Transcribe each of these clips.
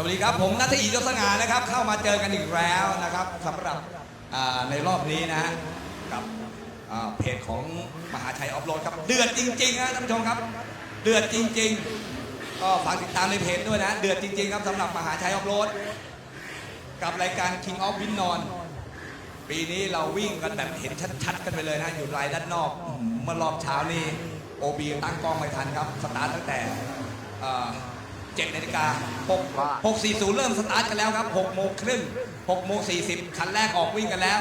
สวัสดีครับ ผมนัทอียศสง่านะครับ เข้ามาเจอกันอีกแล้วนะครับสำหรับในรอบนี้นะกับเพจของมหาชัยออฟโรดครับ เดือดจริงๆนะท่านผู้ชมครับ เดือดจริง ๆ ก็ฝากติดตามในเพจด้วยนะ เดือดจริง ๆ ครับสำหรับมหาชัยออฟโรดกับรายการ King of Win นอนปีนี้เราวิ่งกันแบบเห็นชัดๆ กันไปเลยนะ อยู่รายด้านนอก เมื่อรอบเช้านี้โอบีตั้งกล้องไม่ทันครับ สตาร์ทตั้งแต่ เอ่อ7นาฬิกา6 640 เริ่มสตาร์ทกันแล้วครับ6โมงครึ่ง6โมง40 คันแรกออกวิ่งกันแล้ว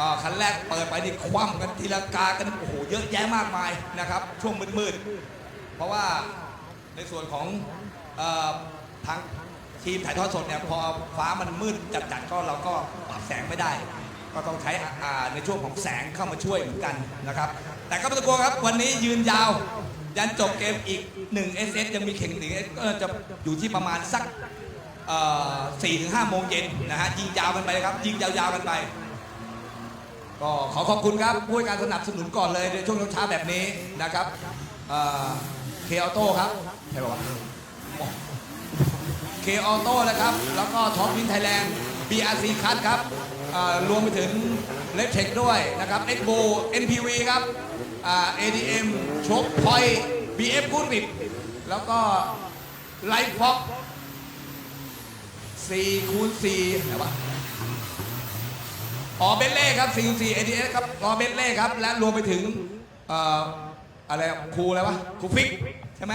อ่าคันแรกเปิดไปนี่คว่ำกันทีละกากันโอ้โหเยอะแยะมากมายนะครับ ช่วงมืดๆ เพราะว่าในส่วนของเอ่อทางทีมถ่ายทอดสดเนี่ยพอฟ้ามันมืดจัดๆก็เราก็ปรับแสงไม่ได้ ก็ต้องใช้อ่าในช่วงของแสงเข้ามาช่วยเหมือนกันนะครับ แต่ก็ไม่ต้องกลัวครับวันนี้ยืนยาว ยันจบเกมอีก1 SS ยังมีเข่งหนึ่งก็จะอยู่ที่ประมาณสักสี่ถึงห้าโมงเย็นนะฮะยิงยาวกันไปครับ ยิงยาวๆกันไป ก็ขอขอบคุณครับผู้ให้การสนับสนุนก่อนเลยในช่วงเช้าแบบนี้นะครับเคออโต้ครับใช่ป่าวเคออโต้นะครับ แล้วก็ท็อปวินไทยแลนด์ BRC คัทครับรวมไปถึงเลฟเทคด้วยนะครับ e x b o NPV ครับ ADM ชคพอย BF กูริดแล้วก็ไลฟ์ฟ็อก4คูณ4ไหนวะอ๋อเบนเล่ครับ4คูณ4 ADS ครับรอเบนเล่ครับ และรวมไปถึงอะไรครูอะไรวะครูฟิกใช่ไหม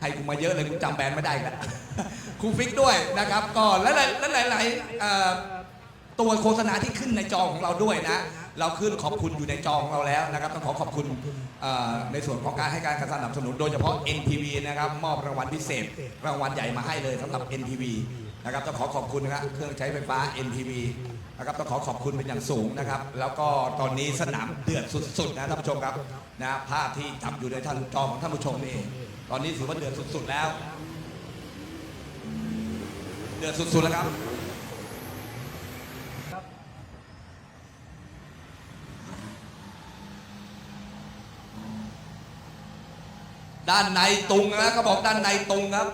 ให้กูมาเยอะเลยกูจำแบรนด์ไม่ได้แล้วครูฟิกด้วยนะครับก็และหลายๆตัวโฆษณาที่ขึ้นในจอของเราด้วยนะ เราขึ้นขอบคุณอยู่ในจอของเราแล้วนะครับต้องขอขอบคุณในส่วนของการให้การสนับสนุน โดยเฉพาะ NPV นะครับมอบรางวัลพิเศษ รางวัลใหญ่มาให้เลยสำหรับ NPV นะครับต้องขอขอบคุณนะครับเครื่องใช้ไฟฟ้า NPV นะครับต้องขอขอบคุณเป็นอย่างสูงนะครับ แล้วก็ตอนนี้สนามเดือดสุดๆนะท่านผู้ชมครับนะภาพที่จับอยู่ในท่านจอของท่านผู้ชมนี่ตอนนี้ถือว่าเดือดสุดๆแล้ว เดือดสุดๆแล้วครับ ด้านในตุงนะเขาบอกด้านในตุงครับ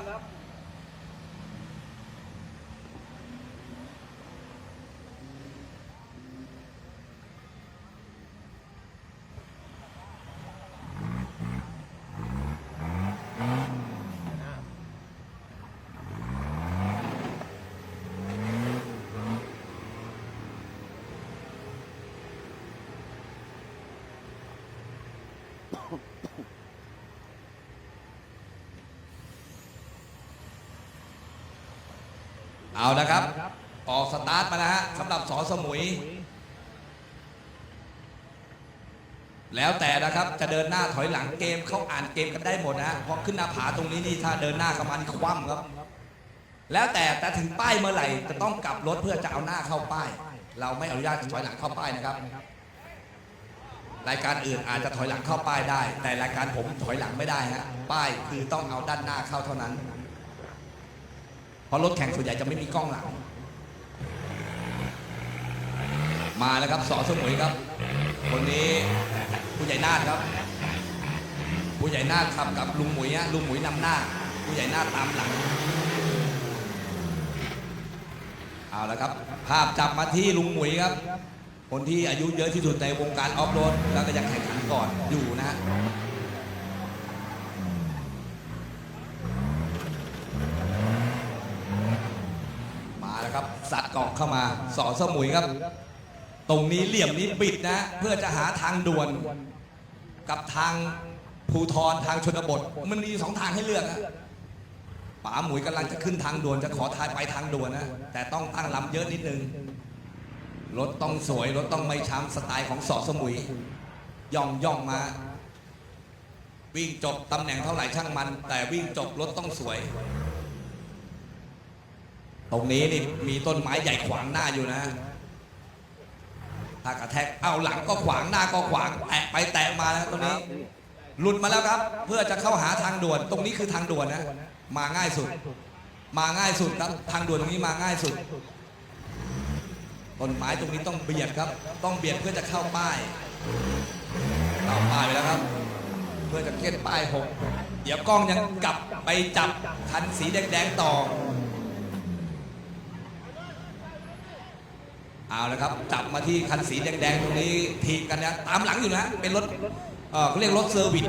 เอาละครับ ออกสตาร์ทมานะฮะสำหรับสอสมุย แล้วแต่นะครับจะเดินหน้าถอยหลังเกมเขาอ่านเกมกันได้หมดนะฮะเพราะขึ้นหน้าผาตรงนี้นี่ถ้าเดินหน้าเข้ามานี่คว่ำครับ แล้วแต่แต่ถึงป้ายเมื่อไหร่จะต้องกลับรถเพื่อจะเอาหน้าเข้าป้าย เราไม่อนุญาตถอยหลังเข้าป้ายนะครับ รายการอื่นอาจจะถอยหลังเข้าป้ายได้ แต่รายการผมถอยหลังไม่ได้ฮะป้ายคือต้องเอาด้านหน้าเข้าเท่านั้น เพราะรถแข่งส่วนใหญ่จะไม่มีกล้องหลัง มาแล้วครับสอสมุยครับ คนนี้ผู้ใหญ่นาฏครับ ผู้ใหญ่นาฏขับกับลุงหมุยฮะลุงหมุยนำหน้า ผู้ใหญ่นาฏตามหลัง เอาละครับ ภาพจับมาที่ลุงหมุยครับ คนที่อายุเยอะที่สุดในวงการออฟโรดแล้วก็ยังแข่งขันก่อนอยู่นะฮะ มาแล้วครับ สัตว์เกาะเข้ามาสอสมุยครับ ตรงนี้เหลี่ยมนี้บิดนะ เพื่อจะหาทางด่วน กับทางภูทรทางชนบท มันมีสองทางให้เลือกอะป๋าหมุยกำลังจะขึ้นทางด่วนจะขอทายไปทางด่วนนะ แต่ต้องตั้งลำเยอะนิดนึงรถต้องสวยรถต้องไม่ช้ำสไตล์ของสอสมุย ย่องย่องมา วิ่งจบตำแหน่งเท่าไหร่ช่างมัน แต่วิ่งจบรถต้องสวย ตรงนี้นี่มีต้นไม้ใหญ่ขวางหน้าอยู่นะถ้ากระแทกเอาหลังก็ขวางหน้าก็ขวางแตะไปแตะมาแล้วตรงนี้ หลุดมาแล้วครับ เพื่อจะเข้าหาทางด่วน ตรงนี้คือทางด่วนนะ มาง่ายสุด มาง่ายสุดครับทางด่วนตรงนี้มาง่ายสุดต้นไม้ตรงนี้ต้องเบียดครับ ต้องเบียดเพื่อจะเข้าป้ายเข้าป้ายไปแล้วครับ เพื่อจะเก็ตป้ายหกเดี๋ยวกล้องยังกลับไปจับคันสีแดงๆต่อ เอาละครับจับมาที่คันสีแดงๆตรงนี้ทีบกันนะตามหลังอยู่นะเป็นรถเขาเรียกรถเซอร์วิส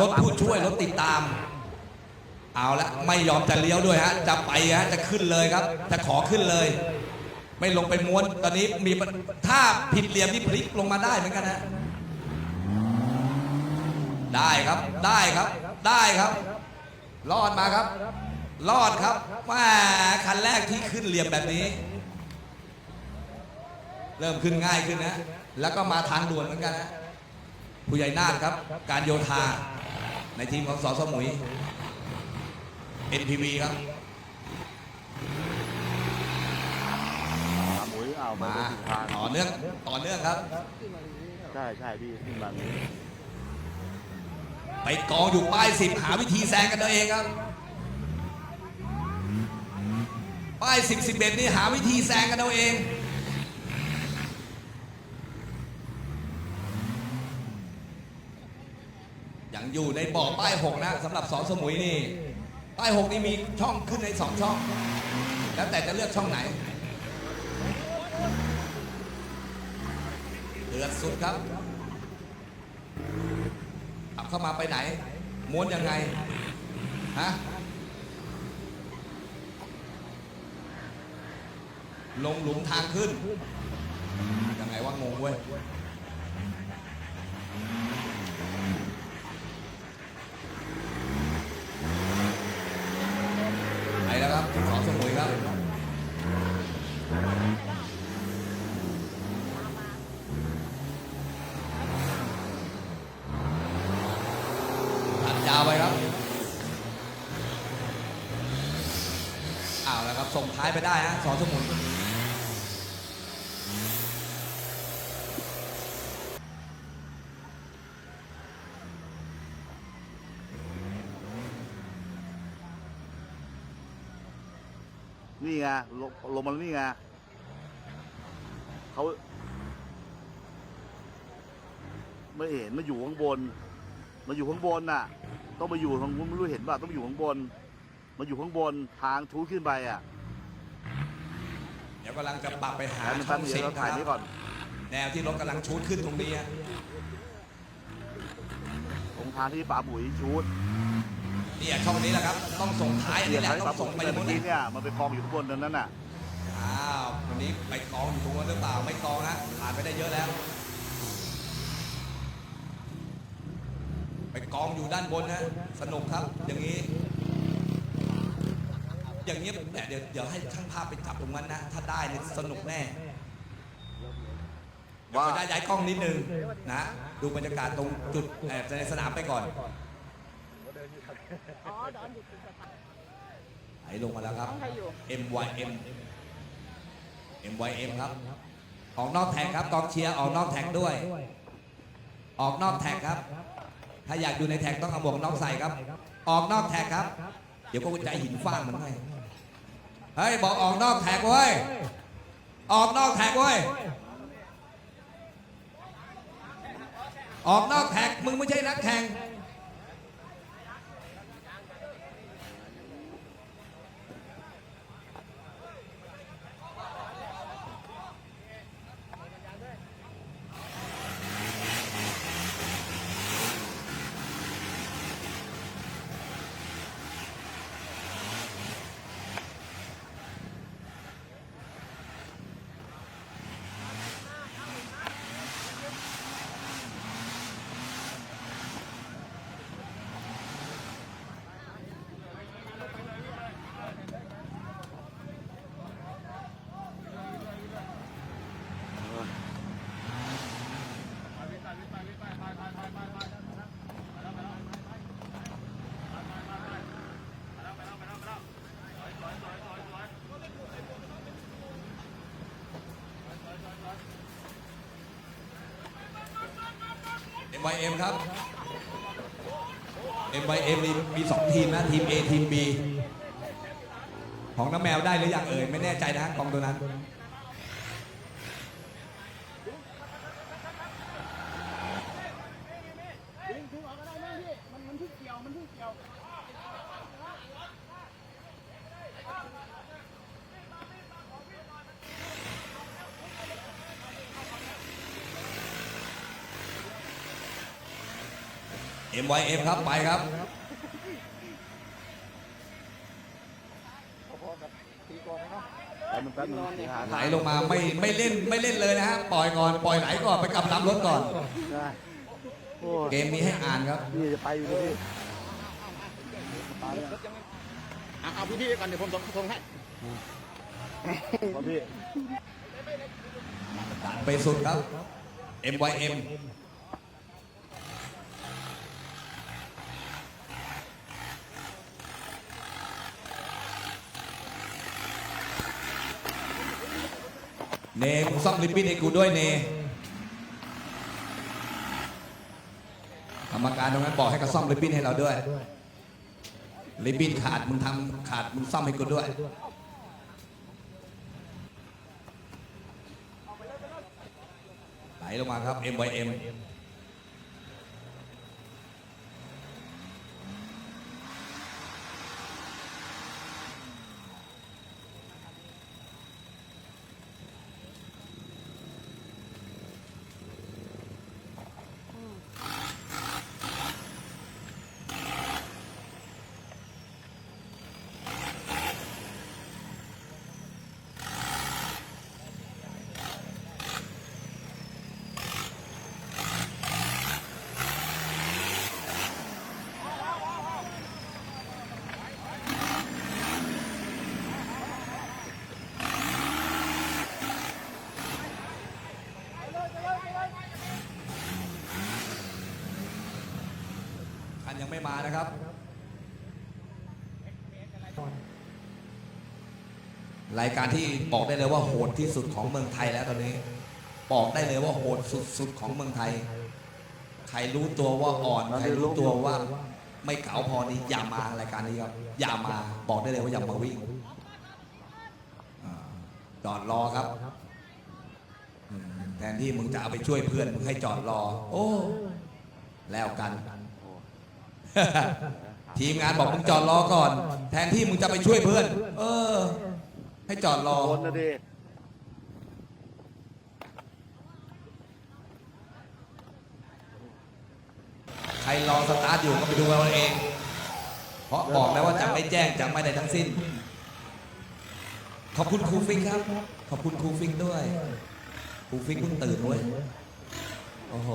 รถผู้ช่วยรถติดตาม เอาละไม่ยอมจะเลี้ยวด้วยฮะจะไปฮะจะขึ้นเลยครับ จะขอขึ้นเลย ไม่ลงไปม้วนตอนนี้มีถ้าผิดเหลี่ยมนี่พลิกลงมาได้เหมือนกันนะได้ครับได้ครับได้ครับ รอดมาครับ รอดครับแหมคันแรกที่ขึ้นเหลี่ยมแบบนี้ เริ่มขึ้นง่ายขึ้นนะ แล้วก็มาทางด่วนเหมือนกันนะผู้ใหญ่นาฏครับ การโยธา ในทีมของสอสมุย NPV ครับหมุยเอามามาเป็นทิศทางต่อเนื่องต่อเนื่องครับ ใช่ใช่พี่ขึ้นแบบนี้ไปกองอยู่ป้ายสิบหาวิธีแซงกันเอาเองครับ ป้ายสิบสิบเอ็ดนี่หาวิธีแซงกันเอาเอง อยู่ในบ่อป้ายหกนะสำหรับสองสมุยนี่ป้ายหกนี่มีช่องขึ้นในสองช่อง แล้วแต่จะเลือกช่องไหนเดือดสุดครับขับเข้ามาไปไหน ม้วนยังไง ฮะ ลงหลุมทางขึ้นยังไงว่างงเว้ย ไปแล้วครับข แล้วตัดยาวไปครับอ้าวแล้วครับส่งท้ายไปได้ฮะสองสมุน นี่ไง ลงลงมาแล้วนี่ไงเขาไม่เห็นมาอยู่ข้างบน มาอยู่ข้างบนน่ะ ต้องมาอยู่ทางบนไม่รู้เห็นป่ะต้องมาอยู่ข้างบน มาอยู่ข้างบนทางทูขึ้นไปอะเดี๋ยวกำลังจะปรับไปหาแล้วมันช่แป๊อบงเดียสิวงเราคถ่ายนี้ก่รัอบน แนวที่รถกำลังชูดขึ้นตรงนี้ฮะตรงทางที่ป่าบุ๋ยชูดเนี่ยช่องนี้แหละครับ ต้องส่งท้ายอันเนี่นี้ยแหละทางที่ต้ป่าองบุ๋ส่งยไปเมื่ตรงอนู้นกี้นะเนี่ยมันไปกองอยู่ข้างบนนั้นน่ะอ้าววั นนี้ไปกองอยู่ตรงนั้นหรือเปล่าไม่กองฮะผ่านไปได้เยอะแล้ว ไปกองอยู่ด้านบนฮะสนุกครับ อย่างนี้ อย่างนี้แหมเดี๋ยวเดี๋ยวให้ช่างภาพไปจับตรงนั้นนะ ถ้าได้เนี่ยสนุกแน่ว่าว่าได้ย้ายกล้องนิดนึงนะ ดูบรรยากาศตรงจุดเอ่อในสนามไปก่อนอ๋อดอนอยู่ตรงสะพานไหลลงมาแล้วครับต้องใครอยู่ MYM ครับ ออกนอกแท็กครับกองเชียร์ออกนอกแท็กด้วย ออกนอกแท็กครับ ถ้าอยากอยู่ในแท็กต้องเอาหมวกนอกใส่ครับ ออกนอกแท็กครับ เดี๋ยวก็ใจหินฟางเหมือนไงเฮ้ยบอกออกนอกแท็กเว้ย ออกนอกแท็กเว้ย ออกนอกแท็กมึงไม่ใช่นักแข่ง MYM ครับ MYM มีมีสองทีมนะ ทีม A ทีม B ของน้ำแมวได้หรือยังเอ่ย ไม่แน่ใจนะกองตัวนั้น MYM ครับไปครับ แล้วมันแป๊บนึงหาไหลลงมาไม่ไม่เล่นไม่เล่นเลยนะฮะปล่อยก่อนปล่อยไหลก่อนไปกลับลำรถก่อน ได้โอ้ยเกมนี้ให้อ่านครับ นี่จะไปอยู่ที่พี่เอาเอาพื้นที่ก่อนเดี๋ยวผมส่งส่งให้พอพี่ ไปสุดครับ MYM เนมึงซ่อมลิปปิ้นให้กูด้วยเนกรรมการตรงนั้นบอกให้กระซ่อมลิปปิ้นให้เราด้วย ลิปปิ้นขาดมึงทำขาดมึงซ่อมให้กูด้วย ไหลลงมาครับ MYM ไม่มานะครับ รายการที่บอกได้เลยว่าโหดที่สุดของเมืองไทยแล้วตอนนี้ บอกได้เลยว่าโหดสุดๆของเมืองไทย ใครรู้ตัวว่าอ่อนใครรู้ตัวว่าไม่เก๋าพอนี้อย่ามารายการนี้ครับอย่ามาบอกได้เลยว่าอย่ามาวิ่งจอดรอครับแทนที่มึงจะเอาไปช่วยเพื่อนมึงให้จอดรอ โอ้ แล้วกัน ทีมงานบอกมึงจอดรอก่อน แทนที่มึงจะไปช่วยเพื่อน เออ ให้จอดรอ โดนนะดิใครรอสตาร์ทอยู่ก็ไปดูเอาเอง เพราะบอกแล้วว่าจะไม่แจ้งจะไม่ได้ทั้งสิ้น ขอบคุณครูฟิกครับ ขอบคุณครูฟิกด้วย ครูฟิกเพิ่งตื่นเว้ยโอ้โห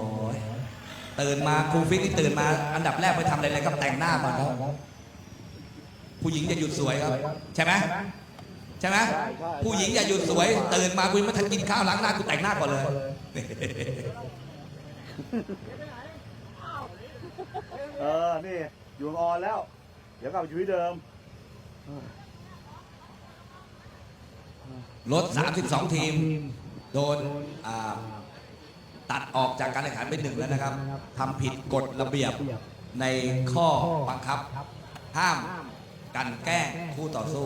ตื่นมาครูฟิกนี่ตื่นมา อันดับแรกไปทำอะไรเลยครับแต่งหน้าก่อนครับผู้หญิงจะหยุดสวยครับ ใช่ไหมใช่ไหมผู้หญิงอย่าหยุดสวย ตื่นมากูยังไม่ทันกินข้าวล้างหน้ากูแต่งหน้าก่อนเลย เออ นี่ อยู่ออนแล้ว เดี๋ยวกลับไปอยู่ที่เดิม รถ 32 ทีม โดนอ่า ตัดออกจากการแข่งขันไปหนึ่งแล้วนะครับทำผิดกฎระเบียบในข้อบังคับ ห้ามกลันแกล้งคู่ต่อสู้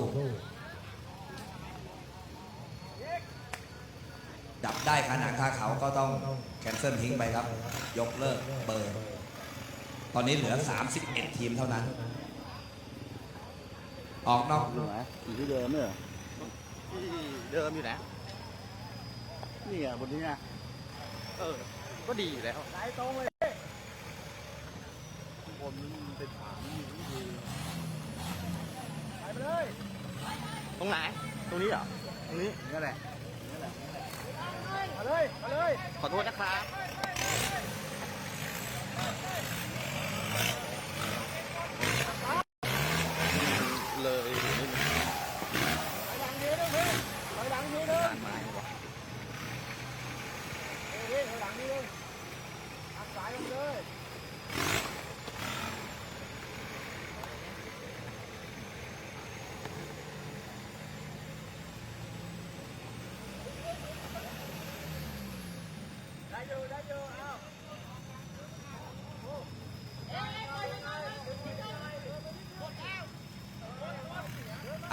จับได้ขาหนังคาเขาก็ต้องแคนเซิลทิ้งไปครับ ยกเลิกเบอร์ ตอนนี้เหลือ 31 ทีมเท่านั้น ออกนอกอยู่ไหนอยู่ที่เดิมเนี่ยที่เดิมอยู่แล้วนี่ไงบนนี้ไง เออ ก็ดีอยู่แล้วบนมันเป็นฐานอยู่ที่ดีตรงไหน ตรงนี้เหรอ ตรงนี้นั่นแหละขอโทษนะครับ เลยการไม้วะ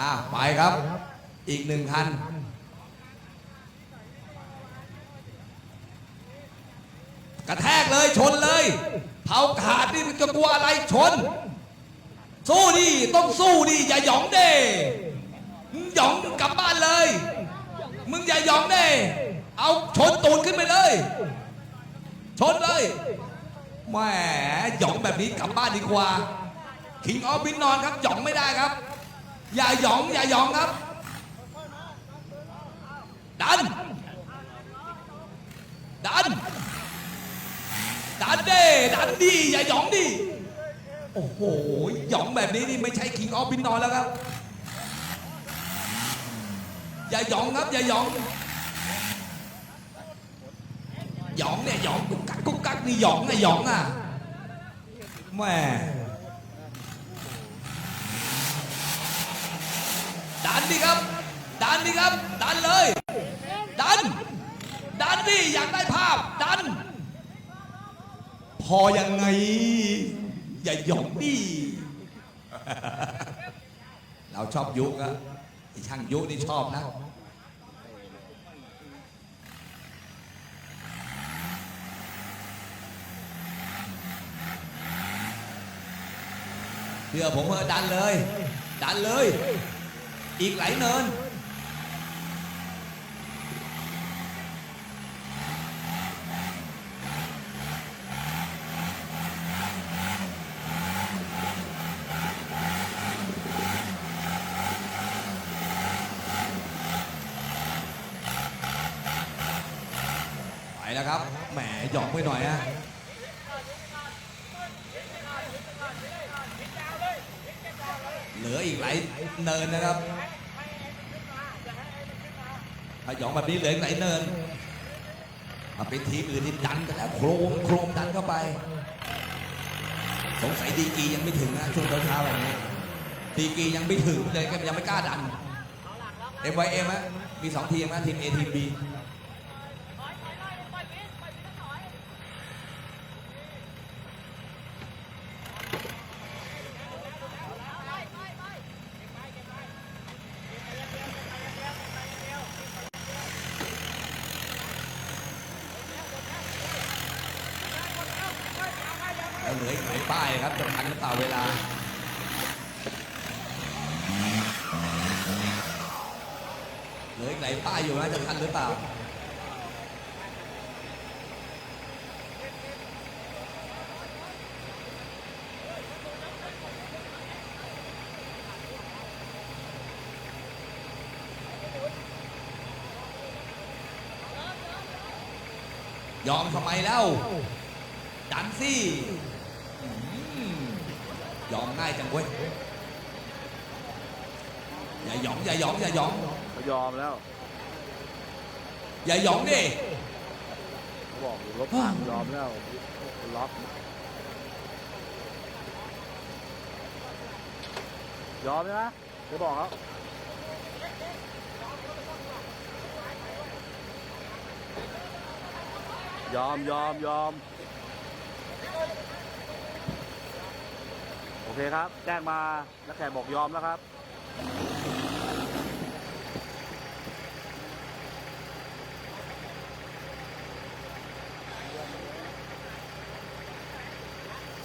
อะไป ครับ อีกหนึ่งคัน กระแทกเลยชนเลยเผาขาดนี่จะกลัวอะไรชน สู้ดิต้องสู้ดิอย่าหยองเด้มึงหยองกลับบ้านเลย มึงอย่าหยองเด้เอาชนตูดขึ้นไปเลย ชนเลยแหมหยองแบบนี้กลับบ้านดีกว่า คิงออฟบินนอนครับหยองไม่ได้ครับ อย่าหยอง อย่าหยองครับดันดันดันเด้ดันดีอย่าหยองดิโอ้โหหยองแบบนี้นี่ไม่ใช่คิงออฟบินนอนแล้วครับ อย่าหยองครับ อย่าหยองหยองเนี่ยหยองกุ๊กกักกุ๊กกักนี่หยองนะหยองอะแหม่ ดันดิครับ ดันดิครับ ดันเลย ดัน ดันดิอยากได้ภาพ ดัน พอยังไง อย่าหยองดิเราชอบยุกอะไอช่างยุนี่ชอบนะเพื่อผมเออดันเลย ดันเลย อีกหลายเนิน ไปแล้วครับ แหมหยองไปหน่อยฮะ เหลืออีกหลายเนินนะครับถ้าหยองแบบนี้เหลืออีกหลายเนินมาเป็นทีมอื่นที่ดันกันแล้วโครมโครมดันเข้าไป สงสัยดีกียังไม่ถึงนะช่วงเช้าๆแบบนี้ดีกียังไม่ถึงเลยก็ยังไม่กล้าดันเอ็มไวเอ็มฮะมีสองทีมนะทีม A ทีม B แล้วเหลืออีกหลายป้ายครับจะทันหรือเปล่าเวลา เหลืออีกหลายป้ายอยู่นะจะทันหรือเปล่า ยอมทำไมแล้วดันสิอืมยอมง่ายจังเว้ย อย่าหยองอย่าหยองอย่าหยองเขายอมแล้ว อย่าหยองดิเขาบอกอยู่รถพังยอมแล้วล็อกยอมใช่ไหมเดี๋ยวบอกเขา ยอมยอมยอมโอเคครับ แจ้งมาแล้วแขกบอกยอมแล้วครับ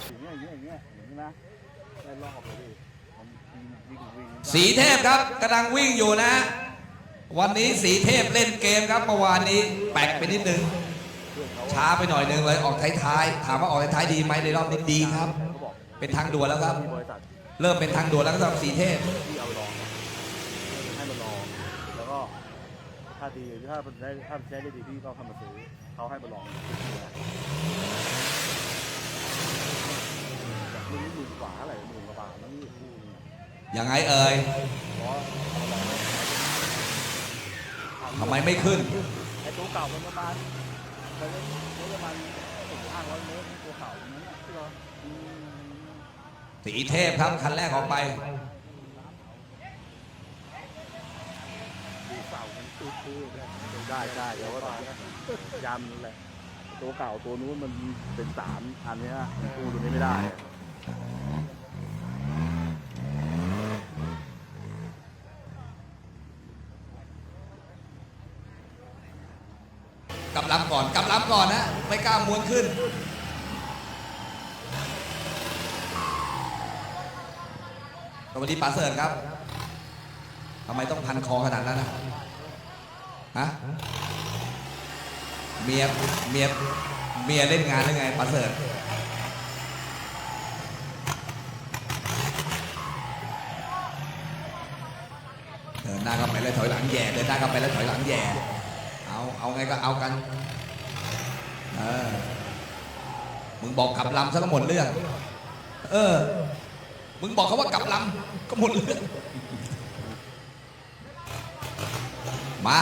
อย่างเงี้ยอย่างเงี้ยอย่างเงี้ยนะได้รอบเลยดิมันวิ่งวิ่งสีเทพครับกำลังวิ่งอยู่นะ วันนี้สีเทพเล่นเกมครับเมื่อวานนี้แปลกไปนิดนึง ช้าไปหน่อยนึงเลยออกท้ายๆถามว่าออกท้ายๆดีไหมในรอบนี้ดีครับ เป็นทางด่วนแล้วครับ เริ่มเป็นทางด่วนแล้วก็สำหรับสีเทพที่เอาลองให้มันลองแล้วก็ถ้าดีถ้ามันได้ถ้าใช้ได้ดีพี่ก็เข้ามาซื้อเขาให้มาลองมือหมื่นกว่าอะไรหมื่นกว่าบาทแล้วนี่คู่ยังไงเอ่ยทำไมไม่ขึ้นไอ้ตัวเก่ามันประมาณ มันประมาณสี่ห้าร้อยเมตรตัวเก่านั้นที่เราอืมสีเทพครับคันแรกออกไปดูเก่ามันตื้อๆเนี่ยได้ใช่เดี๋ยวก็ยำเลยตัวเก่าตัวนู้นมันเป็นสามอันเนี้ยตู้ตัวนี้ไม่ได้ ลำก่อน ก่อนนะ ไม่กล้าม้วนขึ้น สวัสดีป๋าเสิร์ตครับ ทำไมต้องพันคอขนาดนั้นนะ ฮะ เมีย เมีย เมียเล่นงานหรือไงป๋าเสิร์ตเดินหน้าเข้าไปแล้วถอยหลังแย่เดินหน้าเข้าไปแล้วถอยหลังแย่เอา เอาไงก็เอากัน มึงบอกขับลำซะก็หมดเรื่อง เออ มึงบอกเขาว่ากลับลำก็หมดเรื่อง มา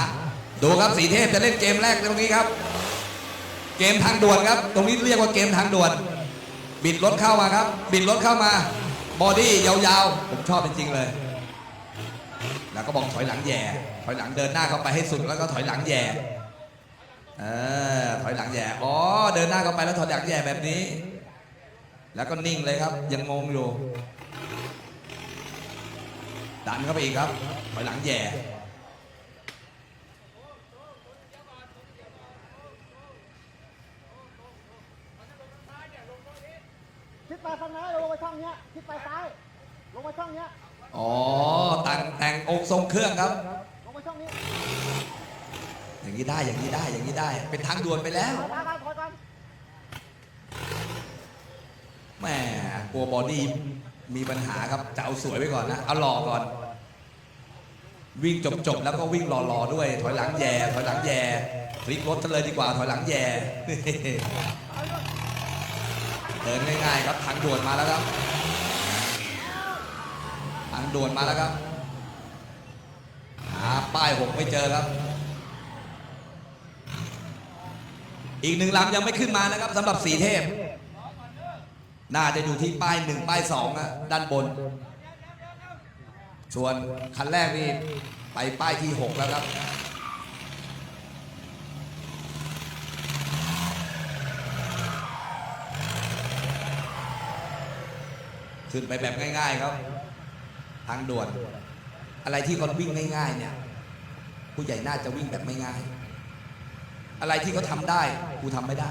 ดูครับสีเทพจะเล่นเกมแรกตรงนี้ครับ เกมทางด่วนครับ ตรงนี้เรียกว่าเกมทางด่วน บิดรถเข้ามาครับ บิดรถเข้ามา บอดี้ยาวๆ ผมชอบจริงๆเลย แล้วก็บอกถอยหลังแย่ ถอยหลังเดินหน้าเข้าไปให้สุดแล้วก็ถอยหลังแย่ เออถอยหลังแย่อ๋อเดินหน้าเข้าไปแล้วถอยหลังแย่แบบนี้ แล้วก็นิ่งเลยครับ ยังงงอยู่ดันเข้าไปอีกครับถอยหลังแย่คิดไปข้างหน้าลงไปช่องเนี้ยคิดไปซ้าย ลงไปช่องเนี้ยอ๋อแต่งแต่งองค์ทรงเครื่องครับลงไปช่องนี้ อย่างนี้ได้อย่างนี้ได้อย่างนี้ได้ เป็นทางด่วนไปแล้วแหมกลัวบอดี้มีปัญหาครับจะเอาสวยไว้ก่อนนะเอาหล่อก่อน วิ่งจบจบๆแล้วก็วิ่งรอๆด้วย ถอยหลังแย่ถอยหลังแย่พลิกรถเลยดีกว่าถอยหลังแย่เดินง่ายๆครับทางด่วนมาแล้วครับทางด่วนมาแล้วครับหาป้ายหกไม่เจอครับ อีกหนึ่งลำยังไม่ขึ้นมานะครับสำหรับสีเทพ น่าจะอยู่ที่ป้ายหนึ่งป้ายสองอะด้านบน ส่วนคันแรกนี่ไปป้ายที่หกแล้วครับขึ้นไปแบบง่าย ๆ ครับ ทางด่วน อะไรที่เขาวิ่งง่าย ๆ เนี่ย ผู้ใหญ่น่าจะวิ่งแบบไม่ง่าย อะไรที่เขาทำได้กูทำไม่ได้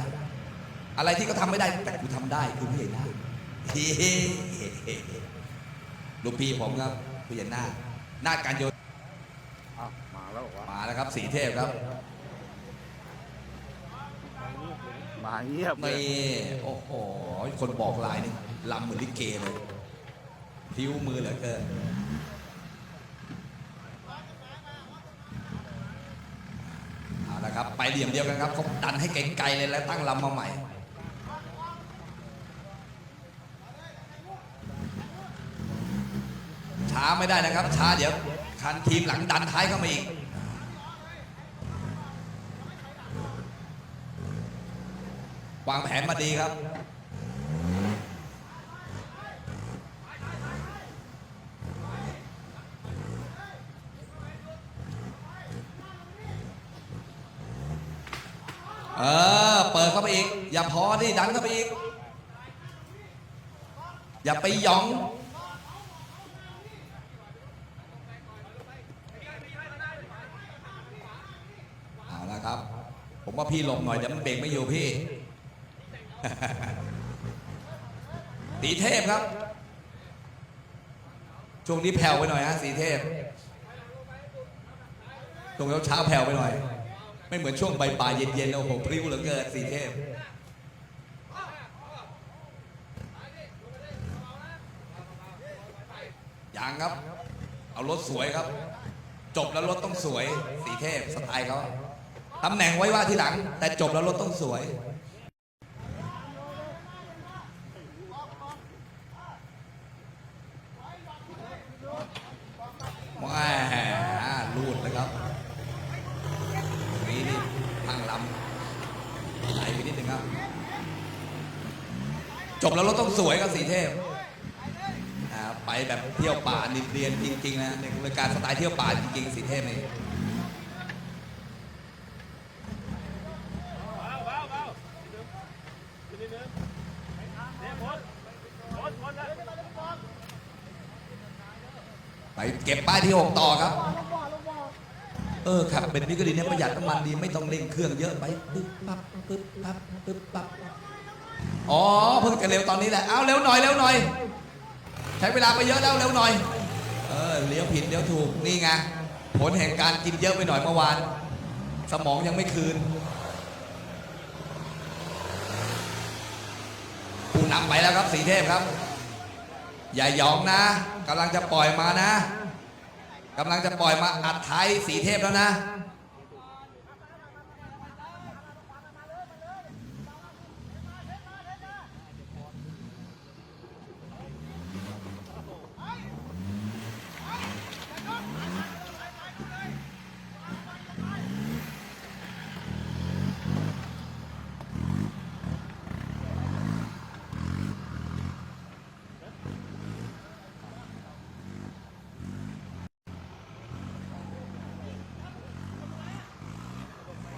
อะไรที่เขาทำไม่ได้แต่กูทำได้คือผู้ใหญ่นาคเฮ้ลูกพี่ผมครับผู้ใหญ่นาคนาคการโยนอ้าวมาแล้วเหรอวะมาแล้วครับสีเทพครับมาเงียบเลนี่ยโอ้โห คนบอกลายหนึงลำเหมือนลิเกเลยพริ้วมือเหลือเกินเอาละ ครับ ไปเหลี่ยมเดียวกันครับเขาดันให้ไกลๆเลยแล้วตั้งลำมาใหม่ ช้าไม่ได้นะครับ ช้าเดี๋ยวคันทีมหลังดันท้ายเข้ามาอีกวางแผนมาดีครับ เออ เปิดเข้าไปอีก อย่าพอ ดันเข้าไปอีก อย่าไปหยองเอาละครับ ผมว่าพี่หลบหน่อยเดี๋ยวมันเบรกไม่อยู่พี่ สีเทพครับ ช่วงนี้แผ่วไปหน่อยฮะสีเทพช่วงเช้าแผ่วไปหน่อย ไม่เหมือนช่วงใบป่าเย็นๆโอ้โหพริ้วเหลือเกินสีเทพ ยังครับ เอารถสวยครับ จบแล้วรถต้องสวย สีเทพสไตล์เขาตำแหน่งไว้ว่าที่หลัง แต่จบแล้วรถต้องสวย แหม่รูดเลยครับตรงนี้นี่ทางลำไหลไปนิดนึงครับ จบแล้วรถต้องสวยครับสีเทพอ่าไปแบบเที่ยวป่านิดเรียนจริง ๆนะในรายการสไตล์เที่ยวป่าจริงๆสีเทพนี่ไปเก็บป้ายที่ 6 ต่อครับลงบ่อลงบ่อเออขับเป็นมิกลินเนี่ยประหยัดน้ำมันดีไม่ต้องเร่งเครื่องเยอะไปปึ๊บปั๊บปึ๊บปั๊บปึ๊บปั๊บอ๋อเพิ่งจะเร็วตอนนี้แหละเอาเร็วหน่อยเร็วหน่อย ใช้เวลาไปเยอะแล้วเร็วหน่อย เออเลี้ยวผิดเลี้ยวถูกนี่ไงผลแห่งการกินเยอะไปหน่อยเมื่อวาน สมองยังไม่คืนผู้นำไปแล้วครับสีเทพครับ อย่าหยองนะกำลังจะปล่อยมานะกำลังจะปล่อยมาอัดท้ายสีเทพแล้วนะ